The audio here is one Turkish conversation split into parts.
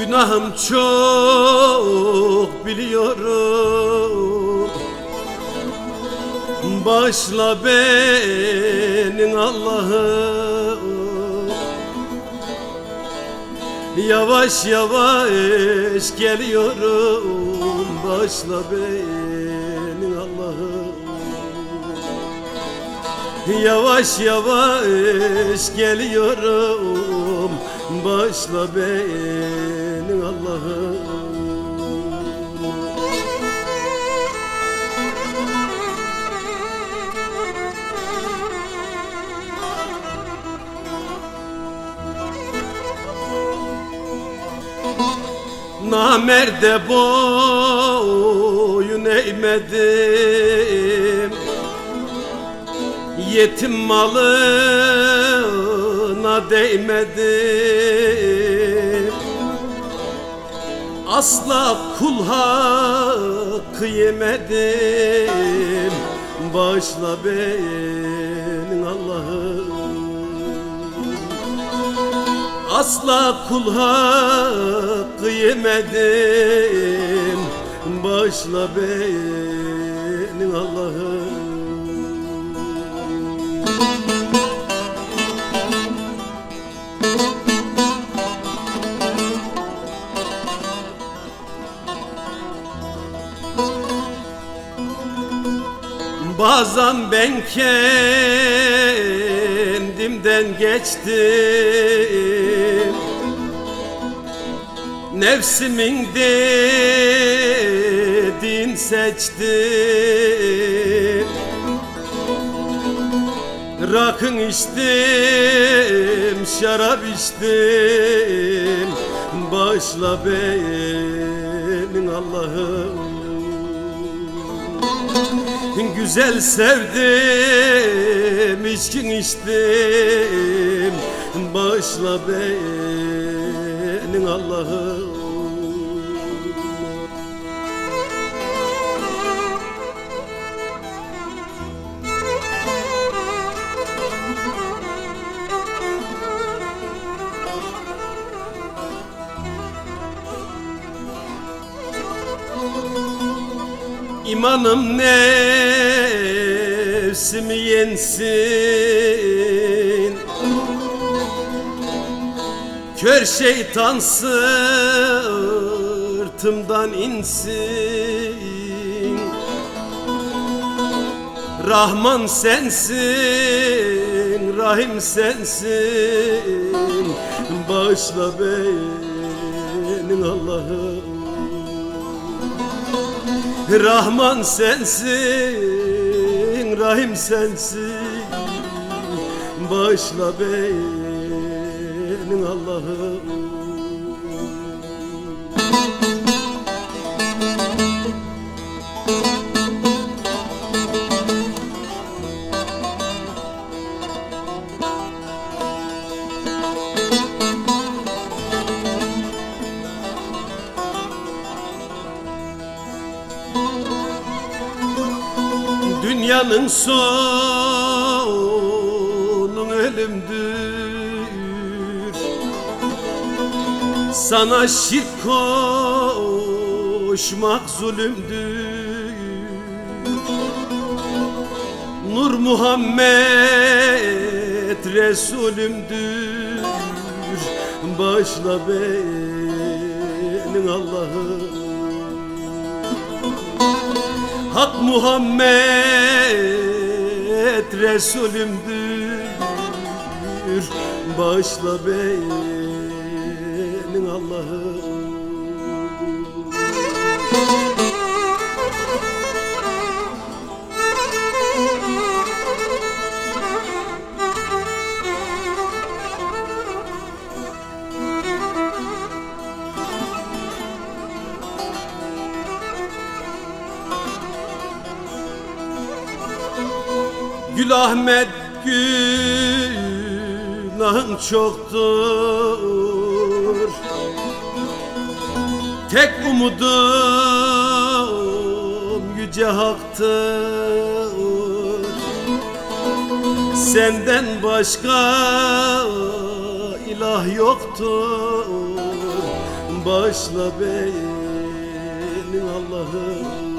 Günahım çok biliyorum. Başla benim Allah'ım. Yavaş yavaş geliyorum. Başla benim Allah'ım. Yavaş yavaş geliyorum. Başla benim Allah'ım. Namerde boyun eğmedim. Yetim malına değmedim Asla kul hakkı yemedim. Başla benim Allah'ım. Asla kul hakkı yemedim. Başla benim Allah'ım Bazen ben kendimden geçtim. Nefsimin dediğin seçtim. Rakın içtim, şarap içtim. Başla benim Allah'ım Güzel sevdim, içkin içtim. Başla benim Allah'ım İmanım nefsimi yensin. Kör şeytan sırtımdan insin. Rahman sensin, Rahim sensin. Başla benim Allah'ım Rahman sensin, Rahim sensin. Başla benim Allah'ım Dünyanın sonu ölümdür. Sana şirk koşmak zulümdür. Nur Muhammed Resulümdür. Başla benim Allah'ım Hak Muhammed Resulümdür. Başla benim Allah'ım Gül Ahmet günahın çoktur. Tek umudum yüce haktır. Senden başka ilah yoktur. Bağışla beni Allah'ım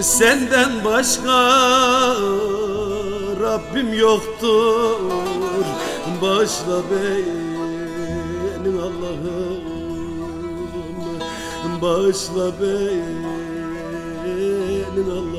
Senden başka Rabbim yoktur. Bağışla beni Allah'ım. Bağışla beni Allah'ım